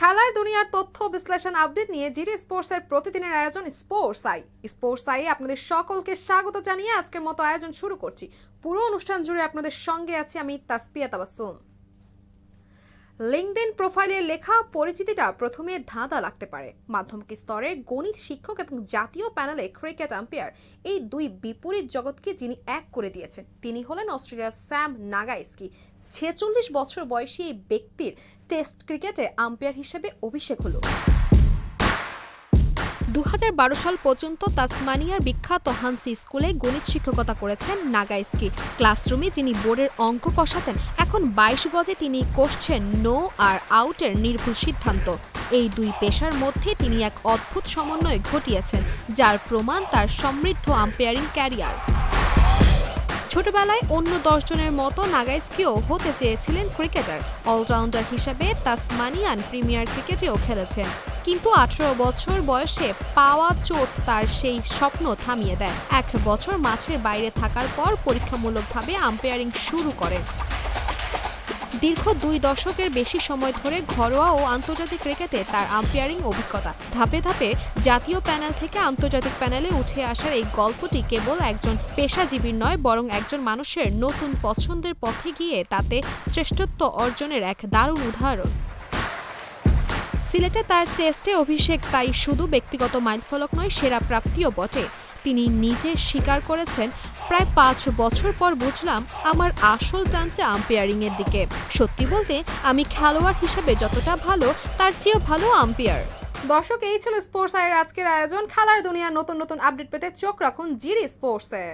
খেলার দুনিয়ার তথ্য বিশ্লেষণ আপডেট নিয়ে জিডি স্পোর্টসের প্রতিদিনের আয়োজন স্পোর্টস আই। স্পোর্টস আই আপনাদের সকলকে স্বাগত জানিয়ে আজকের মতো আয়োজন শুরু করছি। পুরো অনুষ্ঠান জুড়ে আপনাদের সঙ্গে আছি আমি তাসপিয়া তাবাসুম। লিঙ্কডিন প্রোফাইলে লেখা পরিচিতিটা প্রথমে ধাঁধা লাগতে পারে। মাধ্যমিক স্তরে গণিত শিক্ষক এবং জাতীয় প্যানেলে ক্রিকেট আম্পায়ার। এই দুই বিপরীত জগৎকে যিনি এক করে দিয়েছেন, তিনি হলেন অস্ট্রেলিয়ার স্যাম নাগাইস্কি। ছেচল্লিশ বছর বয়সী এই ব্যক্তির টেস্ট ক্রিকেটে আম্পায়ার হিসেবে অভিষেক হলো। দু হাজার বারো সাল পর্যন্ত তাসমানিয়ার বিখ্যাত হানসি স্কুলে গণিত শিক্ষকতা করেছেন নাগাইস্কি ক্লাসরুমে যিনি বোর্ডের অঙ্ক কষাতেন, এখন বাইশ গজে তিনি কষছেন নো আর আউটের নির্ভুল সিদ্ধান্ত। এই দুই পেশার মধ্যে তিনি এক অদ্ভুত সমন্বয় ঘটিয়েছেন, যার প্রমাণ তার সমৃদ্ধ আম্পায়ারিং ক্যারিয়ার। ছোটবেলায় অন্য দশজনের মতো নাগাইস্কিও হতে চেয়েছিলেন ক্রিকেটার। অলরাউন্ডার হিসাবে তাসমানিয়ান প্রিমিয়ার ক্রিকেটেও খেলেছেন। কিন্তু আঠারো বছর বয়সে পাওয়া চোট তার সেই স্বপ্ন থামিয়ে দেয়। এক বছর মাঠের বাইরে থাকার পর পরীক্ষামূলকভাবে আম্পায়ারিং শুরু করেন। দীর্ঘ দুই দশকের বেশি সময় ধরে ঘরোয়া ও আন্তর্জাতিক ক্রিকেটে তার আম্পায়ারিং অভিজ্ঞতা। ধাপে ধাপে জাতীয় প্যানেল থেকে আন্তর্জাতিক প্যানেলে উঠে আসার এই গল্পটি কেবল একজন পেশাজীবীর নয়, বরং একজন মানুষের নতুন পছন্দের পথে গিয়ে তাতে শ্রেষ্ঠত্ব অর্জনের এক দারুণ উদাহরণ। সিলেটে তার টেস্টে অভিষেক তাই শুধু ব্যক্তিগত মাইলফলক নয়, সেরা প্রাপ্তিও বটে। তিনি নিজে স্বীকার করেছেন প্রায় পাঁচ বছর পর বুঝলাম আমার আসল টানটা আম্পায়ারিং এর দিকে। সত্যি বলতে, আমি খেলোয়াড় হিসেবে যতটা ভালো, তার চেয়েও ভালো আম্পায়ার। দর্শক, এই ছিল স্পোর্টস আয়ের আজকের আয়োজন। খেলার দুনিয়ার নতুন নতুন আপডেট পেতে চোখ রাখুন জিরি স্পোর্টসে।